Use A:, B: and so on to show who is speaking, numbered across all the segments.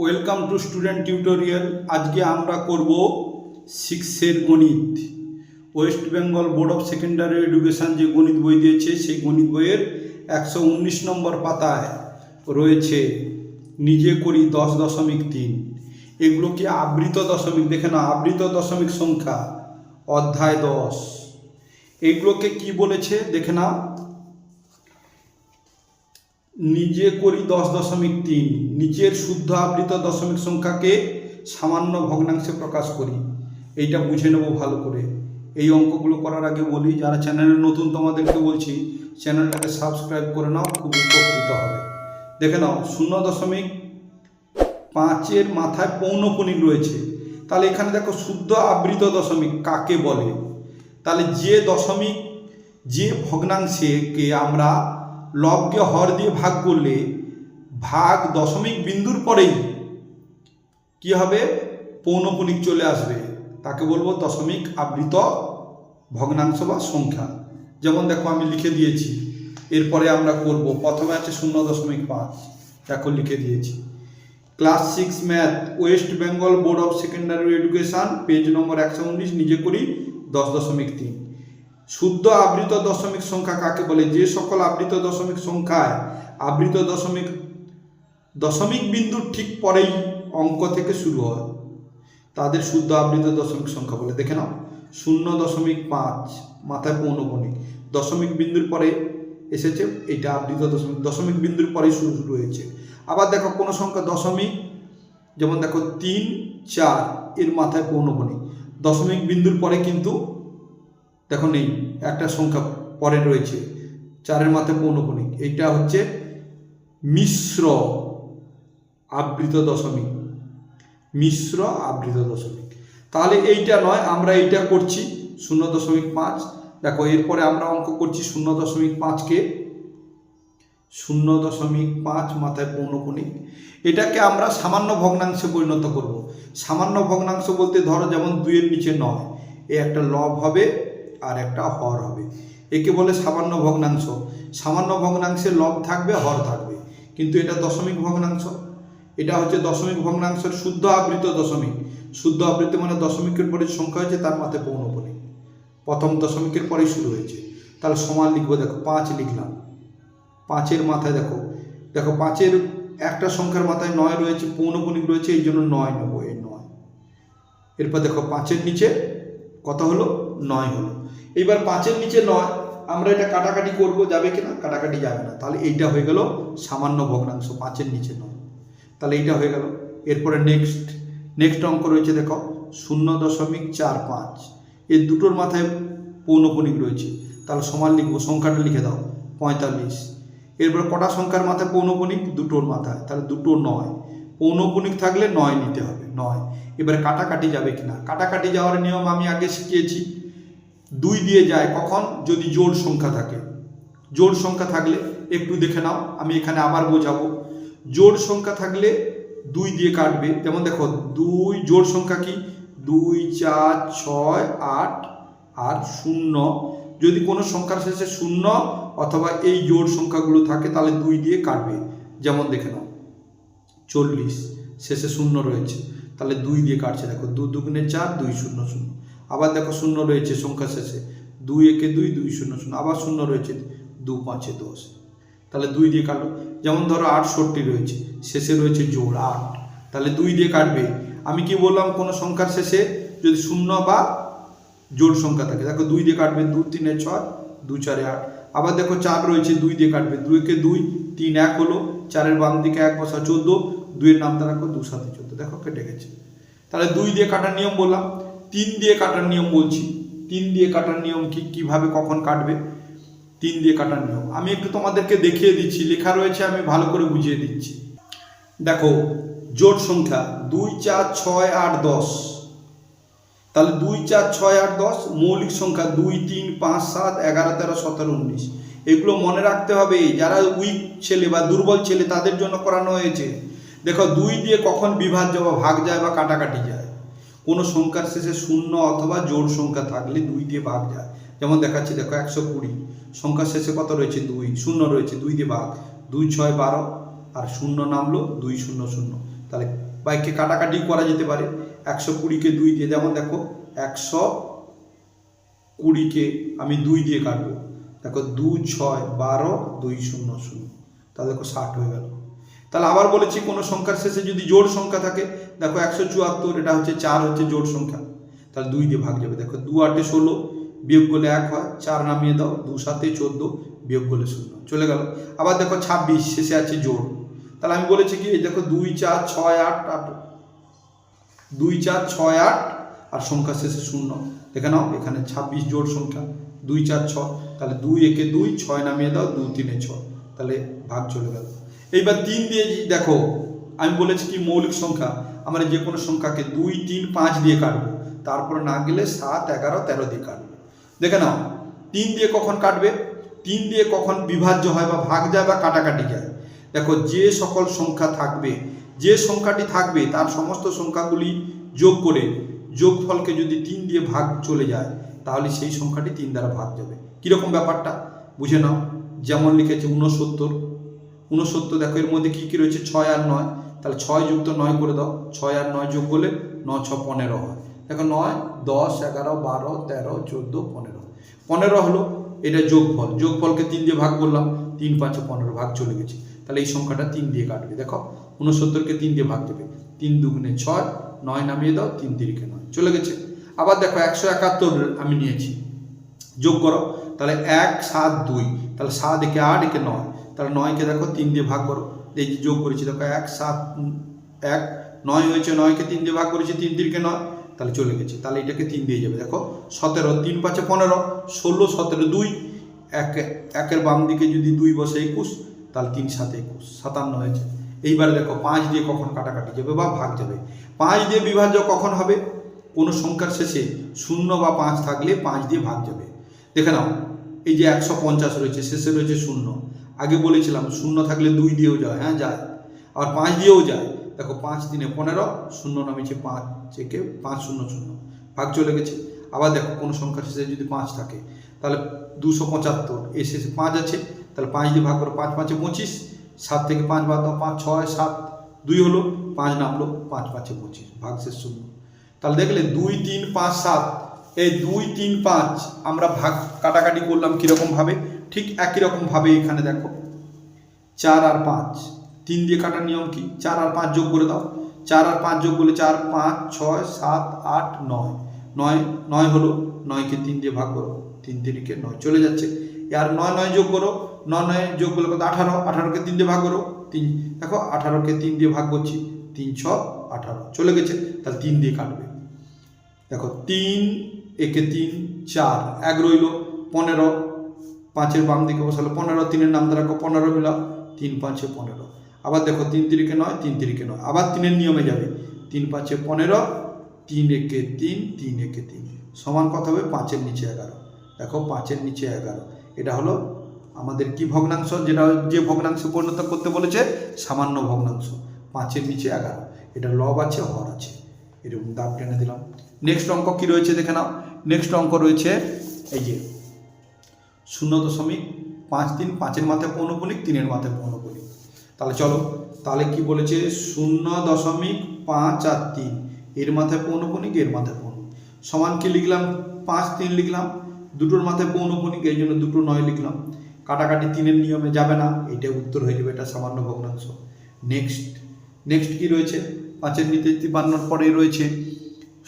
A: Welcome to student tutorial আজকে আমরা করব সিক্সের গণিত। West Bengal board of secondary education যে গণিত বই দিয়েছে, সেই গণিত বইয়ের একশো উনিশ নম্বর পাতায় রয়েছে, নিজে করি দশ দশমিক তিন। এগুলো কি আবৃত দশমিক? দেখে না আবৃত দশমিক সংখ্যা, অধ্যায় দশ। এইগুলোকে কি বলেছে? দেখে নাও। নিজে করি দশ দশমিক তিন নিচের শুদ্ধ আবৃত দশমিক সংখ্যাকে সামান্য ভগ্নাংশে প্রকাশ করি। এইটা বুঝে নেব ভালো করে। এই অঙ্কগুলো করার আগে বলি, যারা চ্যানেলে নতুন তোমাদেরকে বলছি, চ্যানেলটাকে সাবস্ক্রাইব করে নাও, খুব উপকৃত হবে। দেখে নাও, শূন্য দশমিক পাঁচের মাথায় পৌনপুনিক রয়েছে। তাহলে এখানে দেখো শুদ্ধ আবৃত দশমিক কাকে বলে? তাহলে যে দশমিক, যে ভগ্নাংশকে আমরা লবকে হর দিয়ে ভাগ করলে ভাগ দশমিক বিন্দুর পরেই কি হবে? পৌনপুনিক চলে আসবে। তাকে বলব দশমিক আবৃত ভগ্নাংশ বা সংখ্যা। যেমন দেখো আমি লিখে দিয়েছি। এরপরে আমরা করব, প্রথমে আছে শূন্য দশমিক পাঁচ। দেখো লিখে দিয়েছি। Class six math, West Bengal board of secondary education, page number একশো উনিশ, নিজে করি দশ দশমিক তিন। শুদ্ধ আবৃত দশমিক সংখ্যা কাকে বলে? যে সকল আবৃত দশমিক সংখ্যায় আবৃত দশমিক দশমিক বিন্দুর ঠিক পরেই অঙ্ক থেকে শুরু হয়। তাদের শুদ্ধ আবৃত দশমিক সংখ্যা বলে। দেখে নাও, শূন্য দশমিক পাঁচ, মাথায় পৌনপণিক দশমিক বিন্দুর পরে এসেছে এটা আবৃত দশমিক দশমিক বিন্দুর পরেই শুরু শুরু হয়েছে আবার দেখো, কোনো সংখ্যা দশমিক, যেমন দেখো, তিন, চার, এর মাথায় পৌনপণিক দশমিক বিন্দুর পরে কিন্তু দেখো নেই, একটা সংখ্যা পরে রয়েছে, চারের মাথায় পৌনপণিক এইটা হচ্ছে মিশ্র আবৃত দশমিক, মিশ্র আবৃত দশমিক। তাহলে এইটা নয়, আমরা এইটা করছি শূন্য দশমিক পাঁচ, দেখো এরপরে আমরা অঙ্ক করছি শূন্য দশমিক পাঁচকে, শূন্য দশমিক পাঁচ মাথায় পৌনপুনিক এটাকে আমরা সামান্য ভগ্নাংশে পরিণত করব। সামান্য ভগ্নাংশ বলতে ধরো যেমন দুইয়ের নিচে নয়, এ একটা লব হবে আর একটা হর হবে। একে বলে সামান্য ভগ্নাংশ। সামান্য ভগ্নাংশে লব থাকবে, হর থাকবে। কিন্তু এটা দশমিক ভগ্নাংশ। এটা হচ্ছে দশমিক ভগ্নাংশের শুদ্ধ আবৃত দশমিক। শুদ্ধ আবৃত মানে দশমিকের পরে সংখ্যা হয়েছে, তার মাথায় পৌনপুনিক প্রথম দশমিকের পরেই শুরু হয়েছে। তাহলে সমান লিখব, দেখো, পাঁচ লিখলাম। পাঁচের মাথায় দেখো। দেখো, পাঁচের একটা সংখ্যার মাথায় নয় রয়েছে পৌনপুনিক রয়েছে, এই জন্য নয় নেব, এই নয়। এরপর দেখো, পাঁচের নিচে কত হলো? নয় হলো। এইবার পাঁচের নিচে নয়, আমরা এটা কাটাকাটি করব, যাবে কিনা? কাটাকাটি যাবে না। তাহলে এইটা হয়ে গেল সামান্য ভগ্নাংশ, পাঁচের নিচে নয়। তাহলে এইটা হয়ে গেল। এরপরে নেক্সট নেক্সট অঙ্ক রয়েছে দেখো, শূন্য দশমিক চার পাঁচ। এর দুটোর মাথায় পৌনপুনিক রয়েছে। তাহলে সমান লিখব, সংখ্যাটা লিখে দাও, পঁয়তাল্লিশ। এরপর কটা সংখ্যার মাথায় পৌনপুনিক দুটোর মাথায়। তাহলে দুটো নয়। পৌনপুনিক থাকলে নয় নিতে হবে, নয়। এবারে কাটাকাটি যাবে কিনা? কাটাকাটি যাওয়ার নিয়ম আমি আগে শিখিয়েছি। দুই দিয়ে যায় কখন? যদি জোড় সংখ্যা থাকে। জোড় সংখ্যা থাকলে একটু দেখে নাও, আমি এখানে আবার বোঝাবো। জোড় সংখ্যা থাকলে দুই দিয়ে কাটবে। যেমন দেখো, দুই জোড় সংখ্যা কি? দুই, চার, ছয়, আট, আর শূন্য। যদি কোনো সংখ্যার শেষে শূন্য অথবা এই জোড় সংখ্যাগুলো থাকে, তাহলে দুই দিয়ে কাটবে। যেমন দেখে নাও, চল্লিশ, শেষে শূন্য রয়েছে। তাহলে দুই দিয়ে কাটছে। দেখো, দু দুগুণে চার, দুই শূন্য শূন্য। আবার দেখো শূন্য রয়েছে, সংখ্যা শেষে। দুই একে দুই দুই শূন্য শূন্য, আবার শূন্য রয়েছে, দু পাঁচে দশ। তাহলে দুই দিয়ে কাটো। যেমন ধরো আটষট্টি রয়েছে, শেষে রয়েছে জোর আট। তাহলে দুই দিয়ে কাটবে। আমি কি বললাম, কোনো সংখ্যার শেষে যদি শূন্য বা জোর সংখ্যা থাকে, দেখো দুই দিয়ে কাটবে দু, তিনে ছয়, দু চারে আট। আবার দেখো চার রয়েছে, দুই দিয়ে কাটবে দুইকে দুই, তিন এক হলো, চারের বাম দিকে এক বসা চোদ্দ, দুইয়ের নামটা রাখো দু সাথে চোদ্দ। দেখো কেটে গেছে। তাহলে দুই দিয়ে কাটার নিয়ম বললাম তিন দিয়ে কাটার নিয়ম বলছি। তিন দিয়ে কাটার নিয়ম কি কীভাবে কখন কাটবে? তিন দিয়ে কাটার নিয়ম। আমি একটু তোমাদেরকে দেখিয়ে দিচ্ছি। লেখা রয়েছে, আমি ভালো করে বুঝিয়ে দিচ্ছি। দেখো, জোট সংখ্যা দুই, চার, ছয়, আট, দশ। তাহলে দুই, চার, ছয়, আট, দশ, মৌলিক সংখ্যা দুই, তিন, পাঁচ, সাত, এগারো, তেরো, সতেরো, উনিশ। এগুলো মনে রাখতে হবে, যারা উইক ছেলে বা দুর্বল ছেলে, তাদের জন্য করানো হয়েছে। দেখো, দুই দিয়ে কখন বিভাজ্য বা ভাগ যায় বা কাটাকাটি যায়? কোনো সংখ্যার শেষে শূন্য অথবা জোড় সংখ্যা থাকলে দুই দিয়ে ভাগ যায়। যেমন দেখাচ্ছি, দেখো একশো কুড়ি। সংখ্যার শেষে কত রয়েছে? দুই। শূন্য রয়েছে, দুই দিয়ে ভাগ। দুই, ছয়, বারো। আর শূন্য নামলো দুই, শূন্য শূন্য। তাহলে বা একে কাটাকাটি করা যেতে পারে। একশো কুড়িকে দুই দিয়ে, যেমন দেখো, একশো কুড়িকে আমি দুই দিয়ে কাটবো। দেখো দু ছয়, বারো, দুই, শূন্য শূন্য। তাহলে দেখো ষাট হয়ে গেল। তাহলে আবার বলেছি কোনো সংখ্যার শেষে যদি জোড় সংখ্যা থাকে, দেখো একশো চুয়াত্তর, এটা হচ্ছে চার হচ্ছে জোড় সংখ্যা। তাহলে দুই দিয়ে ভাগ যাবে। দেখো দু আটে ষোলো, বিয়োগ করলে এক হয়, চার নামিয়ে দাও, দু সাতে চোদ্দ, বিয়োগ করলে শূন্য। চলে গেল। আবার দেখো ছাব্বিশ, শেষে আছে জোড়। তাহলে আমি বলেছি কি দেখো দুই চার ছয় আট আট। দুই চার ছয় আট আর সংখ্যা শেষে শূন্য। দেখে নাও, এখানে ছাব্বিশ জোড় সংখ্যা, দুই চার ছয়। তাহলে দুই একে দুই, ছয় নামিয়ে দাও, দু তিনে ছয়। তাহলে ভাগ চলে গেল। এইবার তিন দিয়ে দেখো, আমি বলেছি কি মৌলিক সংখ্যা, আমরা যে কোনো সংখ্যাকে দুই, তিন, পাঁচ দিয়ে কাটবো। তারপরে না গেলে সাত, এগারো, তেরো দিয়ে কাটবো। দেখে নাও, তিন দিয়ে কখন কাটবে? তিন দিয়ে কখন বিভাজ্য হয় বা ভাগ যায় বা কাটাকাটি যায়? দেখো, যে সকল সংখ্যা থাকবে, যে সংখ্যাটি থাকবে, তার সমস্ত সংখ্যাগুলি যোগ করে, যোগফলকে যদি তিন দিয়ে ভাগ চলে যায়, তাহলে সেই সংখ্যাটি তিন দ্বারা ভাগ যাবে। কীরকম ব্যাপারটা? বুঝে নাও। যেমন লিখেছে উনসত্তর উনসত্তর দেখো এর মধ্যে কী কী রয়েছে? ছয় আর নয়। তাহলে ছয় যুক্ত নয় করে দাও। ছয় আর নয় যোগ করলে ন, ছ, পনেরো হয়। দেখো নয়, দশ, এগারো, বারো, তেরো, চোদ্দ, পনেরো। পনেরো হলো এটা যোগফল। যোগফলকে তিন দিয়ে ভাগ করলাম। তিন, পাঁচে পনেরো ভাগ চলে গেছে। তাহলে এই সংখ্যাটা তিন দিয়ে কাটবে। দেখো উনসত্তরকে তিন দিয়ে ভাগ দেবে। তিন দুগুণে ছয়, নয় নামিয়ে দাও, তিন তিরিকে নয়। চলে গেছে। আবার দেখো একশো একাত্তর আমি নিয়েছি। যোগ করো। তাহলে এক, সাত, দুই। তাহলে সাত একে আট একে নয়। তাহলে নয়কে দেখো তিন দিয়ে ভাগ করো। এই যে যোগ করেছি, দেখো এক, সাত, এক, নয় হয়েছে নয়কে তিন দিয়ে ভাগ করেছি, তিন তিনকে নয়, তাহলে চলে গেছে। তাহলে এটাকে তিন দিয়ে যাবে। দেখো, সতেরো, তিন পাঁচে পনেরো, ষোলো, সতেরো, দুই, এক, একের বাম দিকে যদি দুই বসে একুশ, তাহলে তিন সাথে একুশ, সাতান্ন হয়েছে। এইবার দেখো, পাঁচ দিয়ে কখন কাটাকাটি যাবে বা ভাগ যাবে? পাঁচ দিয়ে বিভাজ্য কখন হবে? কোনো সংখ্যার শেষে শূন্য বা পাঁচ থাকলে পাঁচ দিয়ে ভাগ যাবে। দেখে নাও, এই যে একশো পঞ্চাশ রয়েছে, শেষে রয়েছে শূন্য। আগে বলেছিলাম, শূন্য থাকলে দুই দিয়েও যায় হ্যাঁ যায়। আর পাঁচ দিয়েও যায়। দেখো, পাঁচ দিনে পনেরো, শূন্য নামেছে পাঁচ থেকে পাঁচ শূন্য শূন্য। ভাগ চলে গেছে। আবার দেখো, কোনো সংখ্যার শেষে যদি পাঁচ থাকে, তাহলে দুশো পঁচাত্তর এ শেষে পাঁচ আছে, তাহলে পাঁচ দিয়ে ভাগ করো, পাঁচ পাঁচে পঁচিশ, সাত থেকে পাঁচ বাদ দাও, পাঁচ ছয়, সাত, দুই হলো, পাঁচ নামলো, পাঁচ পাঁচে পঁচিশ, ভাগ শেষ শূন্য। তাহলে দেখলে দুই, তিন, পাঁচ, সাত, এই দুই, তিন, পাঁচ আমরা ভাগ কাটাকাটি করলাম কীরকম ভাবে ঠিক একই রকম ভাবে এখানে দেখো। চার আর পাঁচ। তিন দিয়ে কাটার নিয়ম কি? চার আর পাঁচ যোগ করে দাও। চার আর পাঁচ যোগ করলে চার, পাঁচ, ছয়, সাত, আট, নয়। নয় নয় হলো নয়কে তিন দিয়ে ভাগ করো। তিন তিরিকে নয়। চলে যাচ্ছে। আর নয় নয় যোগ করো। নয় নয় যোগ করলে কত? আঠারো। আঠারোকে তিন দিয়ে ভাগ করো। তিন, দেখো আঠারোকে তিন দিয়ে ভাগ করছি। তিন, ছ, আঠারো। চলে গেছে। তাহলে তিন দিয়ে কাটবে। দেখো, তিন, একে তিন, চার। এক রইল। পনেরো পাঁচের বাম দিকে বসালো, পনেরো, তিনের নাম রাখো পনেরো মিলাও, তিন পাঁচে পনেরো। আবার দেখো, তিন তিরিকে নয়, তিন তিরিকে নয়। আবার তিনের নিয়মে যাবে। তিন পাঁচে পনেরো, তিন একে তিন তিন একে তিন। সমান কথা হবে? পাঁচের নিচে এগারো। দেখো, পাঁচের নিচে এগারো। এটা হলো আমাদের কি ভগ্নাংশ? যেটা যে ভগ্নাংশে পরিণত করতে বলেছে, সামান্য ভগ্নাংশ। পাঁচের নিচে এগারো। এটা লব আছে, হর আছে। এরকম দাগ টেনে দিলাম। নেক্সট অঙ্ক কি রয়েছে? দেখে নাও। নেক্সট অঙ্ক রয়েছে, এই যে শূন্য দশমিক পাঁচ তিন, পাঁচের মাথায় পৌনপুনিক তিনের মাথায় পৌনপুনিক তাহলে চলো, তাহলে কি বলেছে? শূন্য দশমিক পাঁচ আর তিন, এর মাথায় পৌনপুনিক এর মাথায় পৌনপুনিক সমান কি লিখলাম? পাঁচ, তিন লিখলাম। দুটোর মাথায় পৌনপুনিক এই জন্য দুটো নয় লিখলাম। কাটাকাটি তিনের নিয়মে যাবে না এটা উত্তর হয়ে যাবে, এটা সামান্য ভগ্নাংশ। নেক্সট নেক্সট কি রয়েছে? পাঁচের নিতে তিপ্পান্নর পরে রয়েছে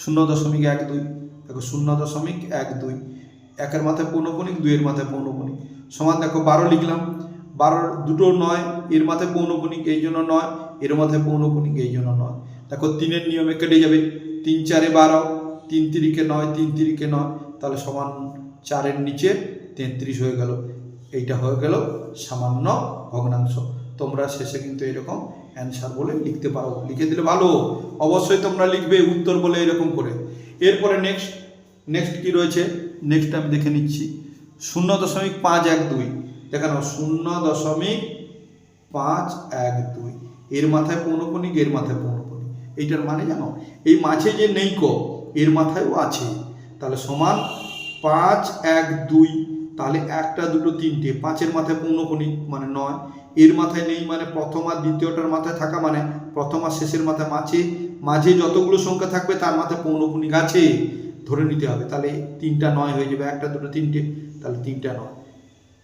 A: শূন্য দশমিক এক দুই। দেখো, শূন্য দশমিক এক দুই। একের মাথায় পৌনপুনিক দুইয়ের মাথায় পৌনপুনিক সমান দেখো বারো লিখলাম। বারোর দুটো নয়, এর মাথায় পৌনপুনিক এই জন্য নয়, এর মাথায় পৌনপুনিক এই জন্য নয়। দেখো তিনের নিয়মে কেটে যাবে। তিন চারে বারো, তিন তিরিকে নয়, তিন তিরিকে নয়, তাহলে সমান চারের নিচে তেত্রিশ হয়ে গেল। এইটা হয়ে গেল সামান্য ভগ্নাংশ। তোমরা শেষে কিন্তু এরকম অ্যান্সার বলে লিখতে পারো। লিখে দিলে ভালো। অবশ্যই তোমরা লিখবে, উত্তর বলে এরকম করে। এরপরে নেক্সট নেক্সট কি রয়েছে? নেক্সট আমি দেখে নিচ্ছি। শূন্য দশমিক পাঁচ এক দুই। দেখানো, শূন্য দশমিক পাঁচ এক দুই। এর মাথায় পৌনপনিক এর মাথায় পৌনপনিক এইটার মানে জানো, এই মাঝে যে নেই ক, এর মাথায়ও আছে। তাহলে সমান পাঁচ এক দুই, তাহলে একটা, দুটো, তিনটে। পাঁচের মাথায় পৌনপনিক মানে নয়। এর মাথায় নেই মানে প্রথম আর দ্বিতীয়টার মাথায় থাকা মানে প্রথম আর শেষের মাথায় মাঝে মাঝে যতগুলো সংখ্যা থাকবে তার মাথায় পৌনপুনিক আছে ধরে নিতে হবে। তাহলে তিনটা নয় হয়ে যাবে। একটা, দুটো, তিনটে, তাহলে তিনটা নয়।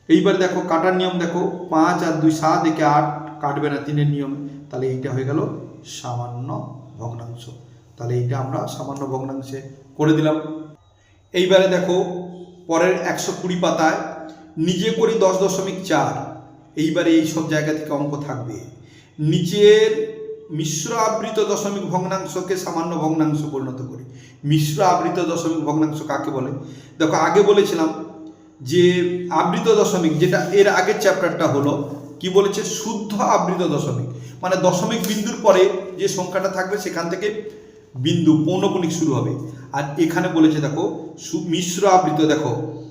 A: এইবার দেখো, কাটার নিয়ম দেখো, পাঁচ আর দুই সাত একে আট কাটবে না তিনের নিয়মে। তাহলে এইটা হয়ে গেল সামান্য ভগ্নাংশ। তাহলে এইটা আমরা সামান্য ভগ্নাংশে করে দিলাম। এইবারে দেখো, পরের একশো কুড়ি পাতায়, নিজে করি দশ দশমিক চার। এইবারে এই সব জায়গা থেকে অঙ্ক থাকবে। নিচের মিশ্র আবৃত দশমিক ভগ্নাংশকে সামান্য ভগ্নাংশ পরিণত করি। মিশ্র আবৃত দশমিক ভগ্নাংশ কাকে বলে? দেখো, আগে বলেছিলাম যে আবৃত দশমিক, যেটা এর আগের চ্যাপ্টারটা হলো, কি বলেছে? শুদ্ধ আবৃত দশমিক। মানে দশমিক বিন্দুর পরে যে সংখ্যাটা থাকবে, সেখান থেকে বিন্দু পৌনপুনিক শুরু হবে। আর এখানে বলেছে, দেখো মিশ্র আবৃত দেখো,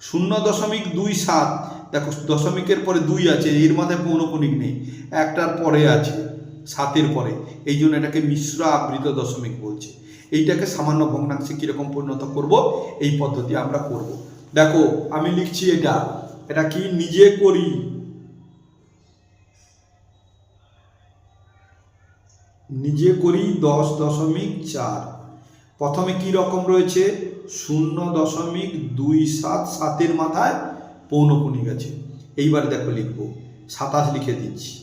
A: শূন্য দশমিক দুই সাত, দেখো, দশমিকের পরে দুই আছে, এর মাথায় পৌনপুনিক নেই, একটার পরে আছে। সাতের পরে। এই জন্য এটাকে মিশ্র আবৃত দশমিক বলছে। এইটাকে সামান্য ভগ্নাংশে কীরকম পরিণত করব? এই পদ্ধতি আমরা করব। দেখো, আমি লিখছি এটা। এটা কি? নিজে করি। নিজে করি দশ দশমিক চার। প্রথমে কি রকম রয়েছে? শূন্য দশমিক দুই সাত সাতের মাথায় পৌনপুনিক আছে এইবারে দেখো লিখব। সাতাশ লিখে দিচ্ছি।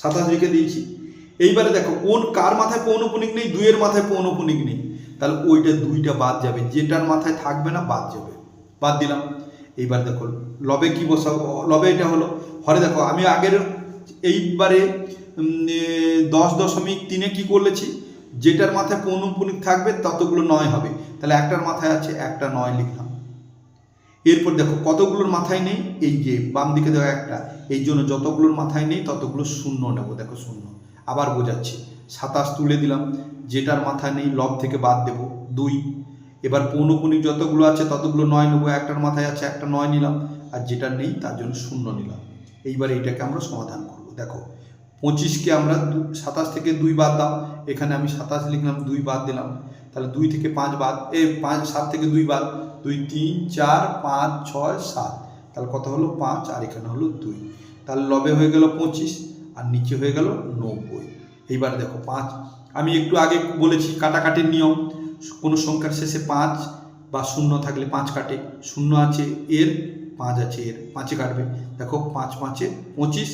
A: সাতাশ লিখে দিয়েছি। এইবারে দেখো, কোন কার মাথায় পৌনপুনিক নেই, দুইয়ের মাথায় পৌনপুনিক নেই। তাহলে ওইটা দুইটা বাদ যাবে। যেটার মাথায় থাকবে না, বাদ যাবে। বাদ দিলাম। এইবার দেখো, লবে কি বসাবো লবে এটা হলো হরে দেখো, আমি আগের এইবারে দশ দশমিক তিনে কি করলেছি? যেটার মাথায় পৌনপুনিক থাকবে, ততগুলো নয় হবে। তাহলে একটার মাথায় আছে, একটা নয় লিখলাম। এরপর দেখো কতগুলোর মাথায় নেই? এই যে বাম দিকে দেখো একটা। এই জন্য যতগুলোর মাথায় নেই, ততগুলো শূন্য নেব, দেখো শূন্য। আবার বোঝাচ্ছি। সাতাশ তুলে দিলাম। যেটার মাথায় নেই, লব থেকে বাদ দেব, দুই। এবার পৌনপুনিক যতগুলো আছে, ততগুলো নয় নেব। একটার মাথায় আছে, একটা নয় নিলাম। আর যেটা নেই, তার জন্য শূন্য নিলাম। এইবার এইটাকে আমরা সমাধান করব। দেখো, পঁচিশকে আমরা সাতাশ থেকে দুই বাদ দাও। এখানে আমি সাতাশ লিখলাম, দুই বাদ দিলাম। তাহলে দুই থেকে পাঁচ বাদ এ, পাঁচ, সাত থেকে দুই বাদ। দুই তিন চার পাঁচ ছয় সাত। তাহলে কত হলো পাঁচ? আর এখানে হলো দুই। তাহলে লবে হয়ে গেল পঁচিশ, আর নিচে হয়ে গেল নব্বই। এইবার দেখো পাঁচ। আমি একটু আগে বলেছি কাটাকাটির নিয়ম। কোনো সংখ্যার শেষে পাঁচ বা শূন্য থাকলে পাঁচ কাটে। শূন্য আছে এর, পাঁচ আছে এর। পাঁচে কাটবে। দেখো পাঁচ পাঁচে পঁচিশ।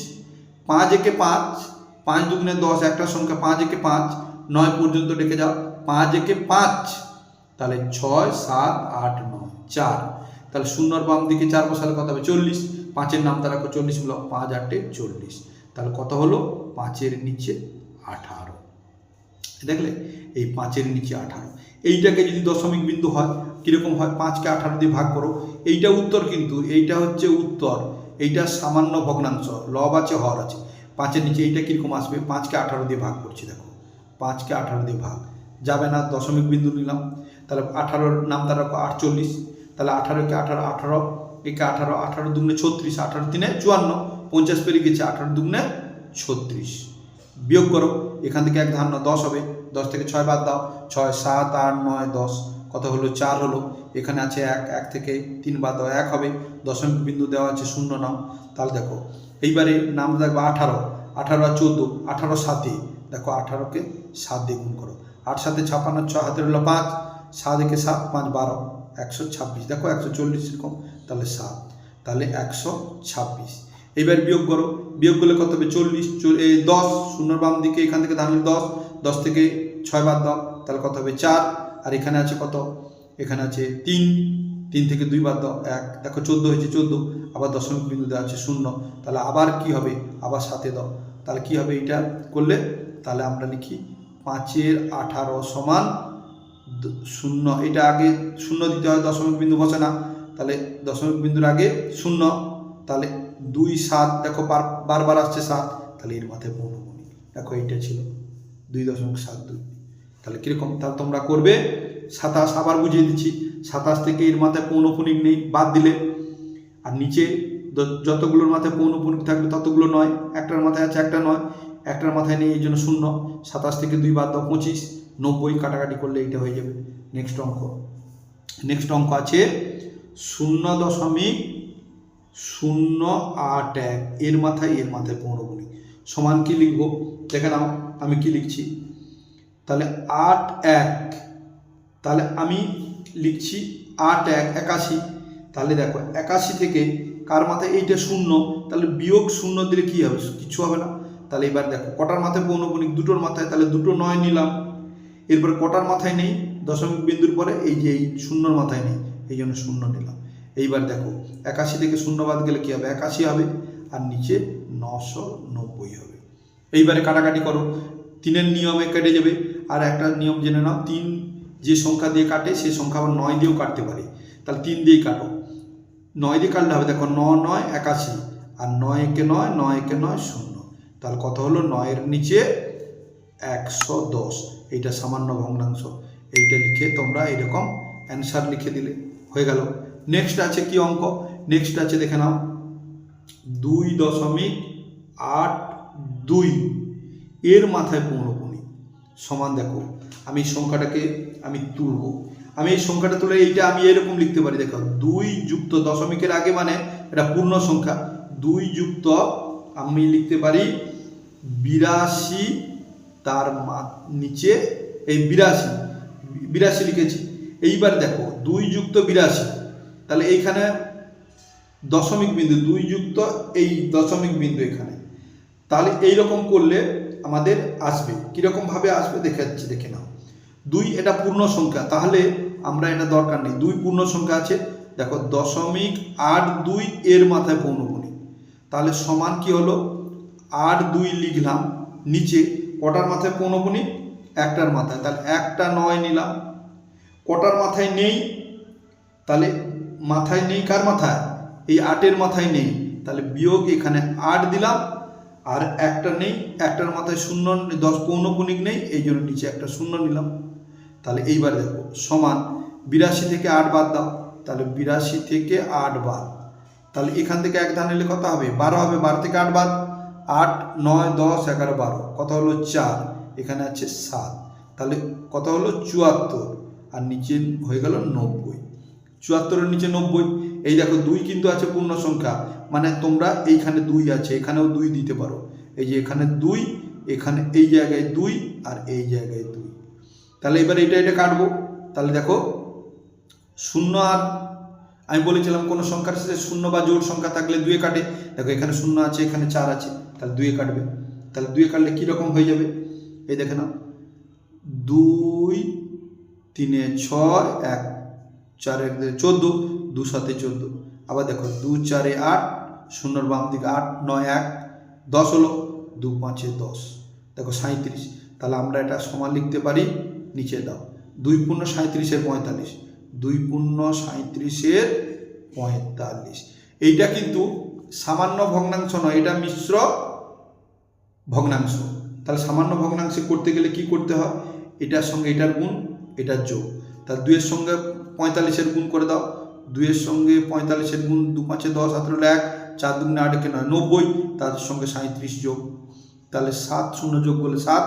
A: পাঁচ একে পাঁচ পাঁচ দুগুণে দশ, একটা সংখ্যা পাঁচ একে পাঁচ, নয় পর্যন্ত ডেকে যাও। পাঁচ একে পাঁচ। তাহলে ছয়, সাত, আট চার। তাহলে শূন্যর বাম দিকে চার বসালে কত হবে? চল্লিশ। পাঁচের নামটা রাখো চল্লিশ হলো পাঁচ আটে চল্লিশ। তাহলে কত হলো? পাঁচের নিচে আঠারো। দেখলে? এই পাঁচের নিচে আঠারো। এইটাকে যদি দশমিক বিন্দু হয়, কীরকম হয়? পাঁচকে আঠারো দিয়ে ভাগ করো। এইটা উত্তর কিন্তু, এইটা হচ্ছে উত্তর। এইটা সামান্য ভগ্নাংশ। লব আছে, হর আছে। পাঁচের নিচে এইটা কীরকম আসবে? পাঁচকে আঠারো দিয়ে ভাগ করছি, দেখো। পাঁচকে আঠারো দিয়ে ভাগ। যাবে না, দশমিক বিন্দু নিলাম। তাহলে আঠারোর নাম তার আটচল্লিশ। তাহলে আঠারো আঠারোকে আঠারো আঠারো একে আঠারো আঠারো দুগুণে ছত্রিশ, আঠারো তিনে চুয়ান্ন, পঞ্চাশ পেরিয়ে গেছে আঠারো দুগুণে ছত্রিশ। বিয়োগ করো, এখান থেকে এক ধান্য দশ হবে। দশ থেকে ছয় বাদ দাও, ছয়, সাত, আট, নয়, দশ, কত হলো? চার হলো। এখানে আছে এক এক থেকে তিন বাদ দাও, এক হবে। দশমিক বিন্দু দেওয়া আছে শূন্য নাম তাহলে দেখো, এইবারে নাম দেখব আঠারো আঠারো আর চোদ্দ, আঠারো সাতে। দেখো, আঠারোকে সাত দিয়ে গুণ করো। আট সাতে ছাপান্ন ছ হাতে হলো পাঁচ, সাত একে সাত, পাঁচ বারো। একশো ছাব্বিশ। দেখো একশো চল্লিশ এরকম, তাহলে সাত। তাহলে একশো ছাব্বিশ। এইবার বিয়োগ করো। বিয়োগ করলে কত হবে? চল্লিশ। দশ। শূন্যর বাম দিকে, এখান থেকে দাঁড়ালে দশ। দশ থেকে ছয় বাদ দাও, তাহলে কত হবে? চার। আর এখানে আছে কত? এখানে আছে তিন। তিন থেকে দুই বাদ দাও, এক। দেখো চোদ্দ হয়েছে, চোদ্দ। আবার দশমিক বিন্দু দেওয়া আছে শূন্য। তাহলে আবার কি হবে? আবার সাথে দাও। তাহলে কি হবে এটা করলে তাহলে আমরা লিখি পাঁচের আঠারো সমান শূন্য, এটা আগে শূন্য দিতে হয়, দশমিক বিন্দু বসে না। তাহলে দশমিক বিন্দুর আগে শূন্য, তাহলে দুই সাত, দেখো বারবার আসছে সাত, তাহলে এর মাথায় পৌনপুনি দেখো এইটা ছিল, দুই দশমিক সাত দুই। তাহলে কীরকম? তাহলে তোমরা করবে, সাতাশ আবার বুঝিয়ে দিচ্ছি, সাতাশ থেকে এর মাথায় পৌনপুনিক নেই, বাদ দিলে। আর নিচে যতগুলোর মাথায় পৌনপুনিক থাকবে ততগুলো নয়, একটার মাথায় আছে একটা নয়, একটার মাথায় নেই, এই জন্য শূন্য। সাতাশ থেকে দুই বাদ দাও, পঁচিশ। নব্বই কাটাকাটি করলে এইটা হয়ে যাবে। নেক্সট অঙ্ক। নেক্সট অঙ্ক আছে শূন্য দশমিক শূন্য আট এক। এর মাথায় এর মাথায় পৌনপুনিক সমান কি লিখব? দেখে নাও, আমি কি লিখছি? তাহলে আট এক। তাহলে আমি লিখছি আট এক, একাশি। তাহলে দেখো, একাশি থেকে কার মাথায়? এইটা শূন্য। তাহলে বিয়োগ শূন্য দিলে কি হবে? কিছু হবে না। তাহলে এবার দেখো, কটার মাথায় পৌনপুনিক দুটোর মাথায়। তাহলে দুটো নয় নিলাম। এরপরে কটার মাথায় নেই? দশমিক বিন্দুর পরে এই যে এই শূন্যর মাথায় নেই, এই জন্য শূন্য নিলাম। এইবার দেখো, একাশি থেকে শূন্য বাদ গেলে কী হবে? একাশি হবে, আর নিচে নশো নব্বই হবে। এইবারে কাটাকাটি করো। তিনের নিয়মে কেটে যাবে। আর একটা নিয়ম জেনে নাও, তিন যে সংখ্যা দিয়ে কাটে, সেই সংখ্যা আবার নয় দিয়েও কাটতে পারে। তাহলে তিন দিয়েই কাটো। নয় দিয়ে কাটলে হবে, দেখো, ন নয়, একাশি। আর নয় একে নয় নয় একে নয়, শূন্য। তাহলে কত হলো? নয়ের নিচে একশো দশ, এইটা সামান্য ভগ্নাংশ। এইটা লিখে তোমরা এরকম অ্যান্সার লিখে দিলে, হয়ে গেল। নেক্সট আছে কি অঙ্ক? নেক্সট আছে দেখে নাও। দুই দশমিক আট দুই, এর মাথায় পৌনপুনি সমান দেখো, আমি সংখ্যাটাকে আমি তুলব। আমি এই সংখ্যাটা তুলে এইটা আমি এরকম লিখতে পারি, দেখো। দুই যুক্ত দশমিকের আগে মানে এটা পূর্ণ সংখ্যা। দুই যুক্ত আমি লিখতে পারি বিরাশি তার মা- নিচে এই বিরাশি বিরাশি লিখেছি। এইবার দেখো, দুই যুক্ত বিরাশি। তাহলে এইখানে দশমিক বিন্দু, দুই যুক্ত এই দশমিক বিন্দু এখানে। তাহলে এই রকম করলে আমাদের আসবে। কীরকম ভাবে আসবে দেখে যাচ্ছে দেখে নাও। দুই, এটা পূর্ণ সংখ্যা। তাহলে আমরা এটা দরকার নেই। দুই পূর্ণ সংখ্যা আছে। দেখো, দশমিক আট দুই এর মাথায় পৌনপুনি। তাহলে সমান কি হলো? আট দুই লিখলাম, নিচে কটার মাথায় পৌনপুনি একটার মাথায়। তাহলে একটা নয় নিলাম। কটার মাথায় নেই? তাহলে মাথায় নেই কার মাথায়? এই আটের মাথায় নেই। তাহলে বিয়োগ এখানে আট দিলাম। আর একটা নেই। একটার মাথায় শূন্য দশ পৌনপুনিক নেই। এই জন্য নিচে একটা শূন্য নিলাম। তাহলে এইবার দেখো, সমান বিরাশি থেকে আট বাদ দাও। তাহলে বিরাশি থেকে আট বাদ। তাহলে এখান থেকে এক ধান নিলে কত হবে? বারো হবে। বারো থেকে আট বাদ। আট, নয়, দশ, এগারো, বারো। কত হলো চার? এখানে আছে সাত। তাহলে কত হলো? চুয়াত্তর। আর নিচে হয়ে গেল নব্বই। চুয়াত্তরের নিচে নব্বই। এই দেখো, দুই কিন্তু আছে পূর্ণ সংখ্যা। মানে তোমরা এইখানে দুই আছে, এখানেও দুই দিতে পারো। এই যে এখানে দুই, এখানে এই জায়গায় দুই আর এই জায়গায় দুই। তাহলে এবার এটা এটা কাটবো। তাহলে দেখো, শূন্য আর আমি বলেছিলাম কোনো সংখ্যার শেষে শূন্য বা জোর সংখ্যা থাকলে দুয়ে কাটে। দেখো এখানে শূন্য আছে, এখানে চার আছে, তাহলে দুয়ে কাটবে। তাহলে দুয়ে কাটলে কীরকম হয়ে যাবে? এই দেখে নাও। দুই, তিনে ছয়, এক, চার এক চোদ্দ, দু সাতে চোদ্দ। আবার দেখো, দু, চারে আট, শূন্যর বাম দিকে আট, নয়, এক, দশ হলো, দু, পাঁচে দশ। দেখো সাঁত্রিশ তাহলে আমরা এটা সমান লিখতে পারি, নিচে দাও। দুই পূর্ণ সাঁত্রিশের পঁয়তাল্লিশ। দুই পূর্ণ সাঁত্রিশের পঁয়তাল্লিশ। এইটা কিন্তু সামান্য ভগ্নাংশ নয়, এটা মিশ্র ভগ্নাংশ। তাহলে সামান্য ভগ্নাংশে করতে গেলে কি করতে হয়? এটার সঙ্গে এটার গুণ, এটার যোগ। তাহলে দুইয়ের সঙ্গে পঁয়তাল্লিশের গুণ করে দাও। দুইয়ের সঙ্গে পঁয়তাল্লিশের গুণ দু পাঁচে দশ আঠেরো এক, চার দুগুণে আট একে নয়, নব্বই, তার সঙ্গে সাঁত্রিশ যোগ। তাহলে সাত শূন্য যোগ করলে সাত,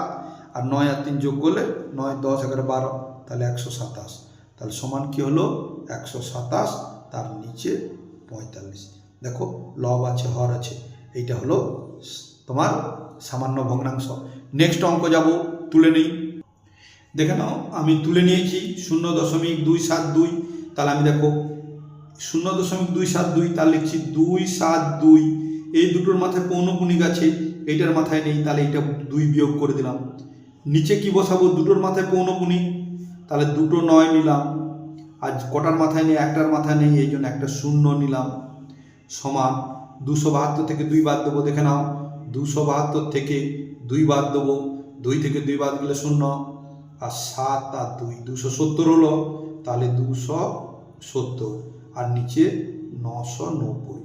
A: আর নয় আর তিন যোগ করলে নয়, দশ, এগারো, বারো, তাহলে একশো সাতাশ। তাহলে সমান কি হলো? একশো সাতাশ, তার নিচে পঁয়তাল্লিশ। দেখো, লব আছে, হর আছে, এইটা হলো তোমার সামান্য ভগ্নাংশ। নেক্সট অঙ্ক যাব, তুলে নেই। দেখে নাও, আমি তুলে নিয়েছি শূন্য দশমিক দুই সাত দুই। তাহলে আমি দেখো, শূন্য দশমিক দুই সাত দুই তার লিখছি দুই সাত দুই। এই দুটোর মাথায় পৌনপুনিক আছে? এইটার মাথায় নেই, তাহলে এইটা দুই বিয়োগ করে দিলাম। নিচে কি বসাবো? দুটোর মাথায় পৌনপুনিক তাহলে দুটো নয় নিলাম। আজ কটার মাথায় নেই? একটার মাথায় নেই, এই জন্য একটা শূন্য নিলাম। সমান দুশো বাহাত্তর থেকে দুই বাদ দেবো, দেখে নাও। দুশো বাহাত্তর থেকে দুই বাদ দেবো। দুই থেকে দুই বাদ গেলে শূন্য। আর সাত আর দুই, দুশো সত্তর হলো। তাহলে দুশো সত্তর। আর নিচে নশো নব্বই।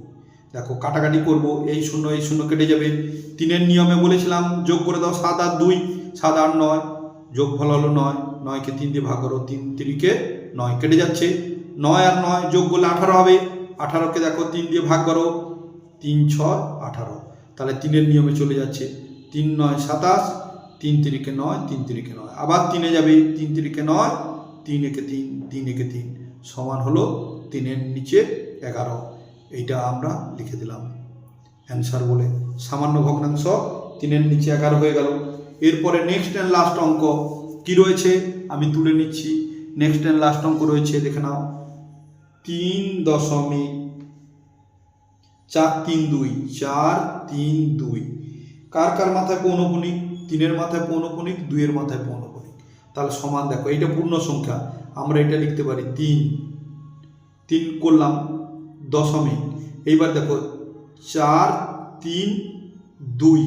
A: দেখো, কাটাকাটি করব। এই শূন্য এই শূন্য কেটে যাবে। তিনের নিয়মে বলেছিলাম, যোগ করে দাও, সাত আর দুই। সাত আর নয়। যোগ ফল হলো নয়, নয়কে তিন দিয়ে ভাগ করো, তিন তিরিকে নয় কেটে যাচ্ছে। নয় আর নয় যোগ করলে আঠারো হবে। আঠারোকে দেখো, তিন দিয়ে ভাগ করো। তিন, ছয়, আঠারো। তাহলে তিনের নিয়মে চলে যাচ্ছে। তিন, নয়, সাতাশ, তিন তিরিকে নয়, তিন তিরিকে নয়। আবার তিনে যাবে। তিন তিরিকে নয়, তিন একে তিন তিন একে তিন। সমান হলো তিনের নিচে এগারো। এইটা আমরা লিখে দিলাম। অ্যান্সার বলে সামান্য ভগ্নাংশ তিনের নিচে এগারো হয়ে গেল। এরপরে নেক্সট অ্যান্ড লাস্ট অঙ্ক কি রয়েছে? আমি তুলে নিচ্ছি। নেক্সট অ্যান্ড লাস্ট অঙ্ক রয়েছে, দেখে নাও। তিন দশমিক চার তিন দুই, চার তিন দুই। কার কার মাথায় পৌনপুনিক? তিনের মাথায় পৌনপুনিক, দুইয়ের মাথায় পৌনপুনিক। তাহলে সমান দেখো, এইটা পূর্ণ সংখ্যা। আমরা এটা লিখতে পারি তিন। তিন করলাম দশমিক। এইবার দেখো, চার তিন দুই।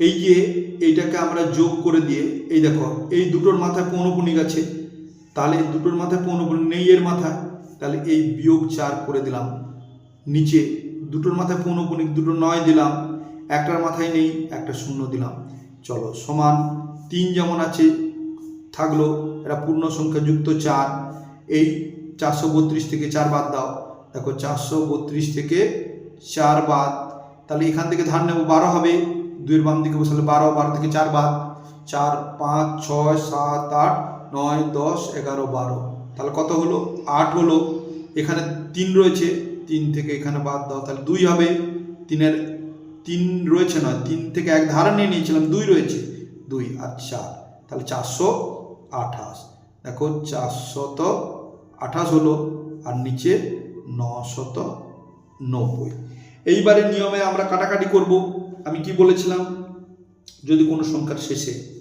A: এই যে এইটাকে আমরা যোগ করে দিয়ে, এই দেখো, এই দুটোর মাথায় পৌনপুনিক আছে। তাহলে দুটোর মাথায় পৌনপুনিক নেই, এর মাথায়। তাহলে এই বিয়োগ চার করে দিলাম। নিচে দুটোর মাথায় পৌনপুনিক দুটো নয় দিলাম। একটার মাথায় নেই, একটা শূন্য দিলাম। চলো, সমান তিন যেমন আছে, থাকল। এটা পূর্ণ সংখ্যা যুক্ত চার। এই চারশো বত্রিশ থেকে চার বাদ দাও। দেখো, চারশো বত্রিশ থেকে চার বাদ। তাহলে এখান থেকে ধান নেব বারো হবে। দুইয়ের বাম দিকে বসালে বারো বারো থেকে চার বাদ। চার, পাঁচ, ছয়, সাত, আট, নয়, দশ, এগারো, বারো। তাহলে কত হলো? আট হলো। এখানে তিন রয়েছে। তিন থেকে এখানে বাদ দাও, তাহলে দুই হবে। তিনের তিন রয়েছে নয়, তিন থেকে এক ধারা নিয়ে নিয়েছিলাম, দুই রয়েছে। দুই আর চার। তাহলে চারশো আঠাশ। দেখো, চারশত আঠাশ হলো, আর নিচে নশত নব্বই। এইবারে নিয়মে আমরা কাটাকাটি করব। আমি কি বলেছিলাম? যদি কোনো সংখ্যার শেষে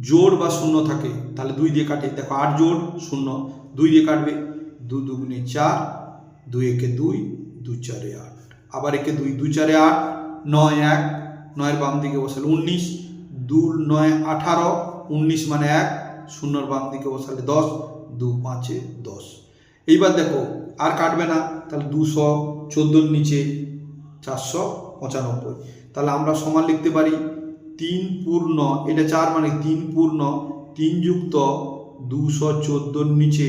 A: জোড় বা শূন্য থাকে, তাহলে দুই দিয়ে কাটে। দেখো, আট জোড়, শূন্য। দুই দিয়ে কাটবে, দু দুগুণে চার, দুই একে দুই, দু চারে আট। আবার একে দুই, দু চারে আট, নয় এক, নয়ের বাম দিকে বসালে উনিশ, দু নয় আঠারো, উনিশ মানে এক, শূন্যর বাম দিকে বসালে দশ, দু পাঁচে দশ। এইবার দেখো, আর কাটবে না, তাহলে দুশো, চোদ্দোর নিচে চারশো পঁচানব্বই। তাহলে আমরা সমান লিখতে পারি তিন পূর্ণ, এটা চার মানে তিন পূর্ণ, তিন যুক্ত দুশো চোদ্দোর নিচে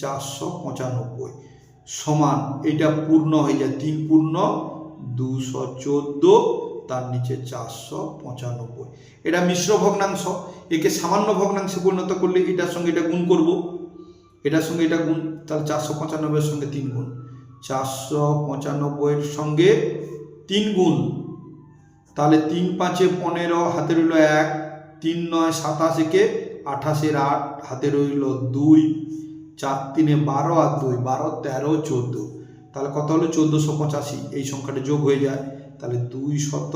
A: চারশো পঁচানব্বই। সমান, এটা পূর্ণ হয়ে যায় তিন পূর্ণ দুশো চোদ্দ, তার নিচে চারশো পঁচানব্বই। এটা মিশ্র ভগ্নাংশ, একে সামান্য ভগ্নাংশে পরিণত করলে এটার সঙ্গে এটা গুণ করব। এটার সঙ্গে এটা গুণ, তাহলে চারশো পঁচানব্বইয়ের সঙ্গে তিন গুণ। চারশো পঁচানব্বইয়ের সঙ্গে তিন গুণ। তাহলে তিন পাঁচে পনেরো, হাতে রইল এক, তিন নয় সাতাশ একে আঠাশের আট, হাতে রইল দুই, চার তিনে বারো আর দুই, বারো, তেরো, চোদ্দ। তাহলে কত হলো? চোদ্দোশো পঁচাশি। এই সংখ্যাটা যোগ হয়ে যায়। তাহলে দুই শত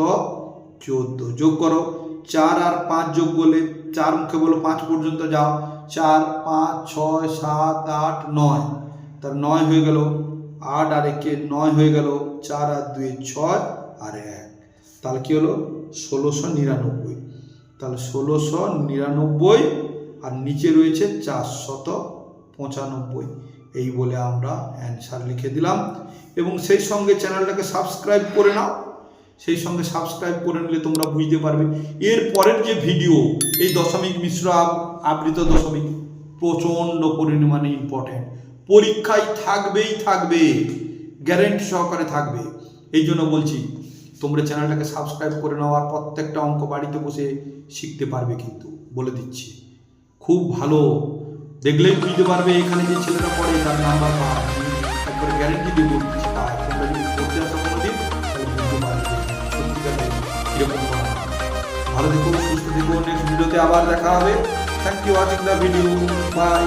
A: চোদ্দ। যোগ করো। চার আর পাঁচ যোগ করলে, চার মুখে বলো পাঁচ পর্যন্ত যাও। চার, পাঁচ, ছয়, সাত, আট, নয়। তার নয় হয়ে গেল আট আর একে নয় হয়ে গেল চার আর দুই ছয় আর এক। তাহলে কি হলো? ষোলোশো নিরানব্বই। তাহলে ষোলোশো নিরানব্বই আর নিচে রয়েছে চারশত পঁচানব্বই। এই বলে আমরা অ্যান্সার লিখে দিলাম। এবং সেই সঙ্গে চ্যানেলটাকে সাবস্ক্রাইব করে নাও। সেই সঙ্গে সাবস্ক্রাইব করে নিলে তোমরা বুঝতে পারবে। এর পরের যে ভিডিও এই দশমিক মিশ্র আবৃত দশমিক প্রচণ্ড পরিমাণে ইম্পর্টেন্ট পরীক্ষায় থাকবেই থাকবে গ্যারেন্টি সহকারে থাকবে। এই জন্য বলছি, তোমরা চ্যানেলটাকে সাবস্ক্রাইব করে নাও আর প্রত্যেকটা অঙ্ক বাড়িতে বসে শিখতে পারবে কিন্তু, বলে দিচ্ছি। খুব ভালো। দেখলেই বুঝতে পারবে এখানে যে ছেলেটা পড়ে, তার নাম্বার পাওয়া একবারে গ্যারেন্টি দিয়ে ভালো থেকো, সুস্থ থেকো। নেক্সট ভিডিওতে আবার দেখা হবে। Thank you watching the video bye